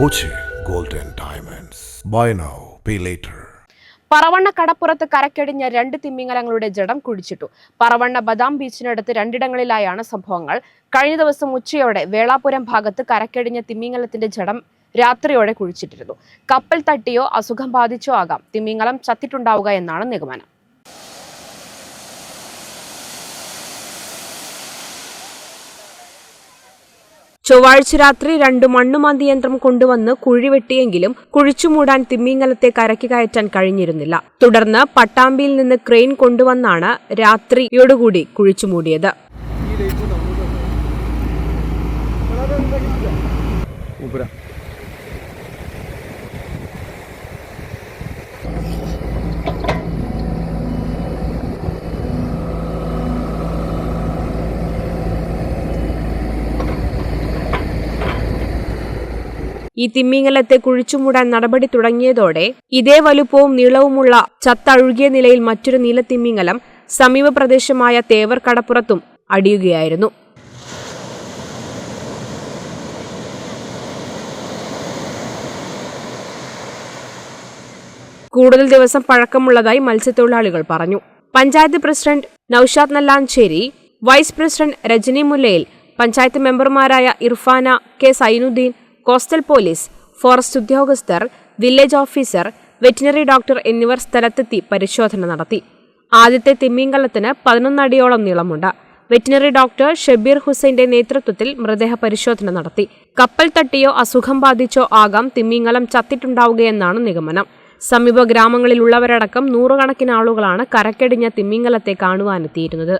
Golden diamonds buy now pay later Paravanna കടപ്പുറത്ത് കരക്കടിഞ്ഞ രണ്ട് തിമ്മിങ്ങലങ്ങളുടെ ജഡം കുഴിച്ചിട്ടു. പറവണ്ണ ബദാം ബീച്ചിനടുത്ത് രണ്ടിടങ്ങളിലായാണ് സംഭവങ്ങൾ. കഴിഞ്ഞ ദിവസം ഉച്ചയോടെ വേളാപുരം ഭാഗത്ത് കരക്കടിഞ്ഞ തിമ്മിങ്ങലത്തിന്റെ ജഡം രാത്രിയോടെ കുഴിച്ചിട്ടിരുന്നു. കപ്പൽ തട്ടിയോ അസുഖം ബാധിച്ചോ ആകാം. തിമ്മിങ്ങലം ചത്തിട്ടുണ്ടാവുക എന്നാണ് നിഗമനം. ചൊവ്വാഴ്ച രാത്രി രണ്ട് മണ്ണുമാന്തി യന്ത്രം കൊണ്ടുവന്ന് കുഴിവെട്ടിയെങ്കിലും കുഴിച്ചുമൂടാൻ തിമ്മിങ്ങലത്തെ കരയ്ക്ക് കയറ്റാൻ കഴിഞ്ഞിരുന്നില്ല. തുടർന്ന് പട്ടാമ്പിയിൽ നിന്ന് ക്രെയിൻ കൊണ്ടുവന്നാണ് രാത്രിയോടുകൂടി കുഴിച്ചുമൂടിയത്. ഈ തിമ്മിങ്ങലത്തെ കുഴിച്ചുമൂടാൻ നടപടി തുടങ്ങിയതോടെ ഇതേ വലുപ്പവും നീളവുമുള്ള ചത്തഴുകിയ നിലയിൽ മറ്റൊരു നീലത്തിമ്മിങ്ങലം സമീപ പ്രദേശമായ തേവർ കടപ്പുറത്തും അടിയുകയായിരുന്നു. കൂടുതൽ ദിവസം പഴക്കമുള്ളതായി മത്സ്യത്തൊഴിലാളികൾ പറഞ്ഞു. Panchayat president Naushad Nallancheri vice president Rajani Mullayil panchayat മെമ്പർമാരായ Irfana K Sainuddin coastal police forest ഉദ്യോഗസ്ഥർ വില്ലേജ് ഓഫീസർ വെറ്റിനറി ഡോക്ടർ എന്നിവർ സ്ഥലത്തെത്തി പരിശോധന നടത്തി. ആദ്യത്തെ തിമ്മിങ്കലത്തിന് പതിനൊന്നടിയോളം നീളമുണ്ട്. വെറ്റിനറി ഡോക്ടർ ഷബീർ ഹുസൈന്റെ നേതൃത്വത്തിൽ മൃതദേഹ പരിശോധന നടത്തി. കപ്പൽ തട്ടിയോ അസുഖം ബാധിച്ചോ ആകാം തിമ്മിങ്കലം ചത്തിട്ടുണ്ടാവുകയെന്നാണ് നിഗമനം. സമീപ ഗ്രാമങ്ങളിലുള്ളവരടക്കം നൂറുകണക്കിന് ആളുകളാണ് കരക്കടിഞ്ഞ തിമ്മിങ്കലത്തെ കാണുവാനെത്തിയിരുന്നത്.